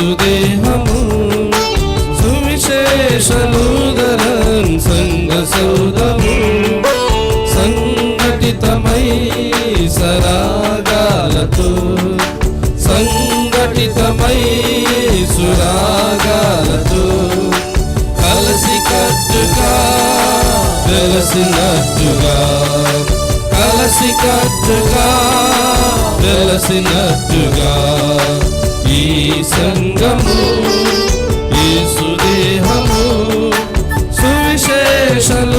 సుదేహము సువిశేషనూదరం సంగ సౌదము సంఘటితమై సరాగాలతో సంఘటితమై సురాగాలతో. కలసి కట్టుగా వెలసినట్టుగా కలసి కట్టుగా వెలసినట్టుగా. ఈ సంగము ఈ సుదేహము సువిశేషలుదరన్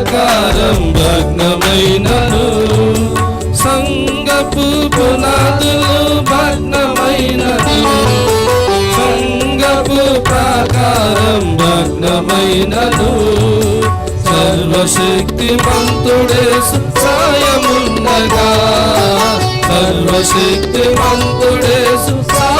ప్రాకారం భగ్నమైనను. సంగపు పునాదులు భగ్నమైనది. సంగపు ప్రాకారం భగ్నమైనను. సర్వశక్తి మంతుడే సాయముండగా సర్వశక్తి మంతుడే సాయముండగా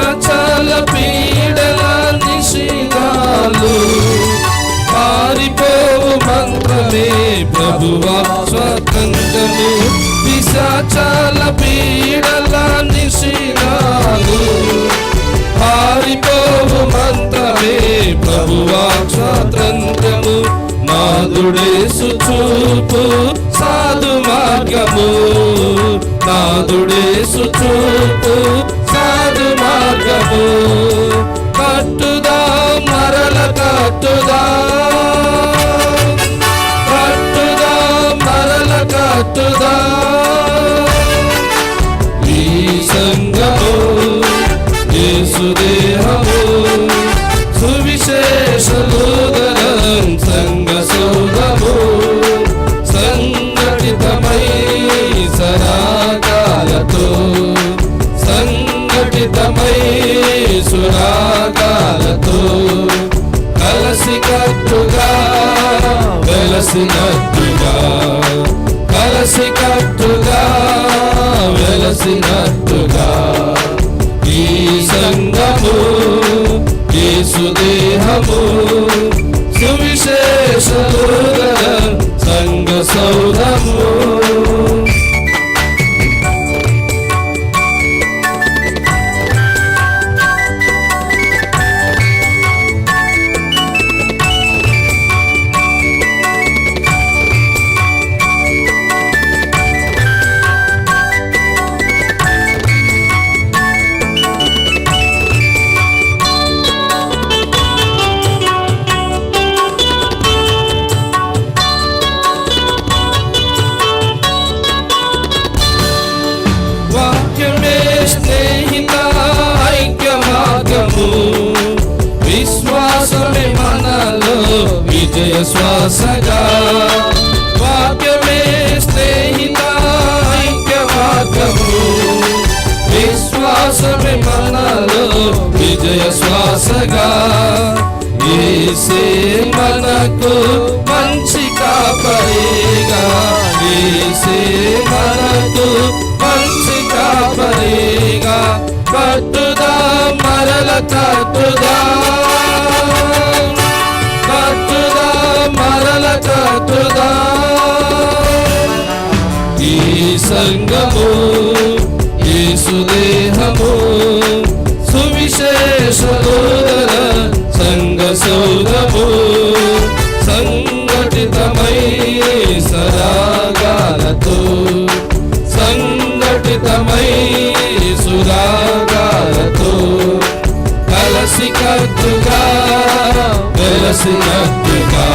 పిశాచాల పీడల నిశిగాలు పారిపోవు మంత్రమే ప్రభువా స్వతంత్రము. పిశాచాల పీడల నిశిగాలు పారిపోవు మంత్రమే ప్రభువా స్వతంత్రము. నాదుడేసు చూపు సాధు మార్గము. నాదుడేసు చూపు సువిశేషలుదరం సంగ సౌదము సంఘటితమై సరాగాలతో సంఘటితమై సురాగాలతో కలసి కట్టుగా వెలసినట్టుగా కలసి కట్టుగా వెలసినట్టుగా দেহাবো జయ శ్వాసగా వాక్యమే స్నేహిత ఐక్య విశ్వాసమే మనలో విజయ శ్వాసగా. ఏసే మనకు మంచి కాపరిగా ఏసే మనకు సంగము యేసుదేహము సువిశేష దూర సంగ సౌరము సంఘటితమై సరాగాలతో సంఘటితమై సురాగాలతో కలసి కట్టుగా వెలసి కట్టుగా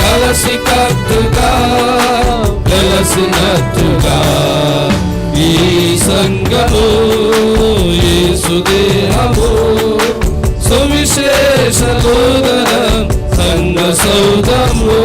కలసి కట్టుగా వెలసినట్టుగా ఈ సంగము యేసుదేహము సువిశేష సంగ సౌదము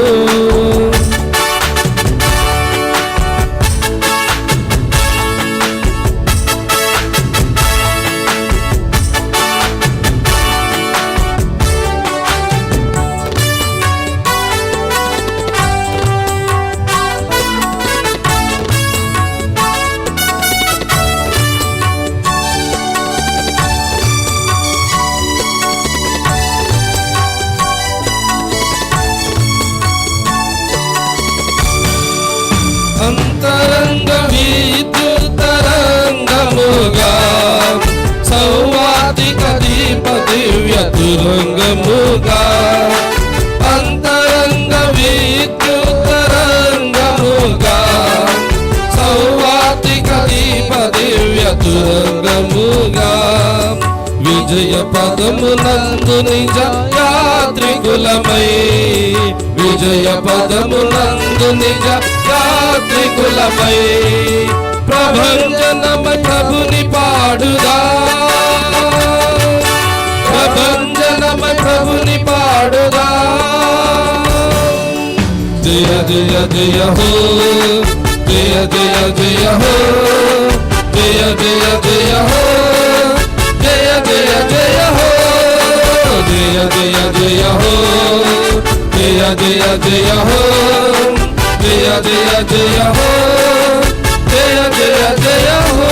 తురంగముగా అంతరంగ విద్యుతరంగముగా సౌవాతిక దీప దివ్య తురంగముగా విజయ పదమునందు నిజ యాత్రికులమై విజయ పదమునందు నిజ యాత్రికులమై ప్రభంజనమ ప్రభుని పాడుదా. పాడుగా జయ జయ జయ హో జయ జయ జయ హో జయ జయ జయ హో జయ జయ జయ హో జయ జయ జయ హో జయ జయ జయ హో జయ జయ జయ హో జయ జయ జయ హో